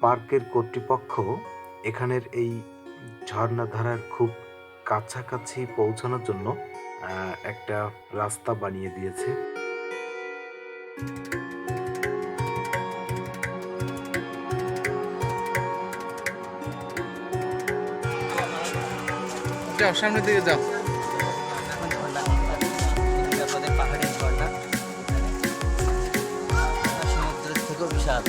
পার্কের কর্তৃপক্ষ এখানের এই ঝর্ণাধারার খুব কাছাকাছি পৌঁছানোর জন্য একটা রাস্তা বানিয়ে দিয়েছে যাও সামনের দিকে যাও পাহাড়ের ঝর্ণা সমুদ্রের থেকেও বিশাল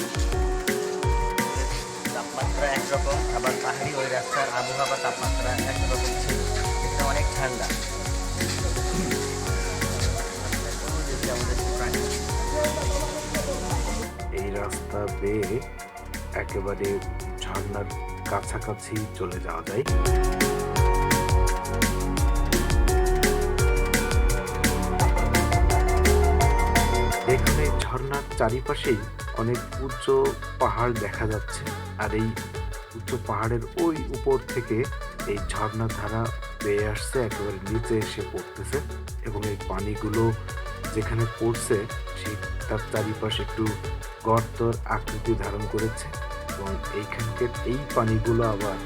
একরকম আবার পাহাড়ি ওই রাস্তার আবহাওয়া বা তাপমাত্রা একরকম ছিল এটা অনেক ঠান্ডা। এই রাস্তা বেয়ে একেবারে ঝর্ণার কাছাকাছি চলে যাওয়া যায়। এখানে ঝর্ণার চারিপাশেই অনেক উঁচু পাহাড় দেখা যাচ্ছে, আর এই উঁচু পাহাড়ের ওই উপর থেকে এই ঝর্ণার ধারা বেয়ে আসছে, একেবারে নিচে এসে পড়তেছে এবং এই পানিগুলো যেখানে পড়ছে, সেই তার চারিপাশে একটু গর্তর আকৃতি ধারণ করেছে এবং এইখানকার এই পানিগুলো আবার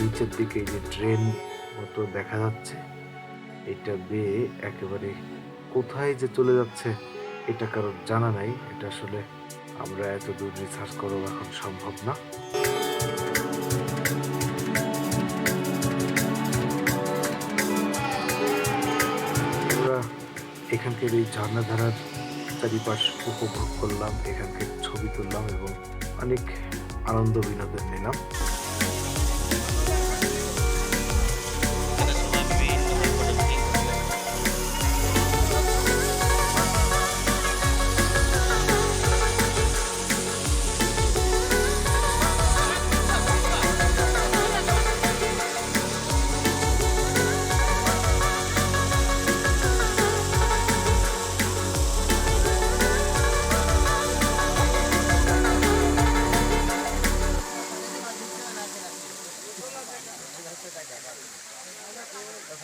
নিচের দিকে যে ড্রেন মতো দেখা যাচ্ছে, এটা বেয়ে একেবারে কোথায় যে চলে যাচ্ছে এটা কারোর জানা নাই। এটা আসলে আমরা এত দূর রিসার্চ করা এখন সম্ভব না। এখানকার এই ঝর্ণাধারার চারিপাশ উপভোগ করলাম এখানকার ছবি তুললাম এবং অনেক আনন্দ বিনোদন নিলাম। প্রিয়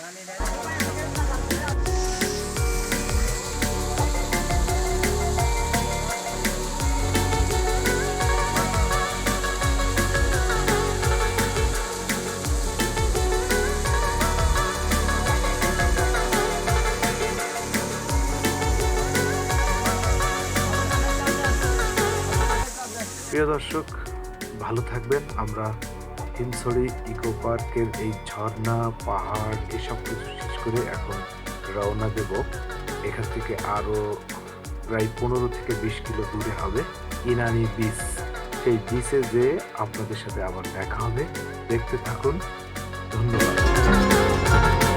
দর্শক ভালো থাকবেন। আমরা হিমছড়ি ইকো পার্কের এই ঝর্ণা, পাহাড়, এসব কিছু শেষ করে এখন রওনা দেব। এখান থেকে আরও প্রায় পনেরো থেকে বিশ কিলো দূরে হবে ইনানি বিচ সেই বিচে যে আপনাদের সাথে আবার দেখা হবে। দেখতে থাকুন। ধন্যবাদ।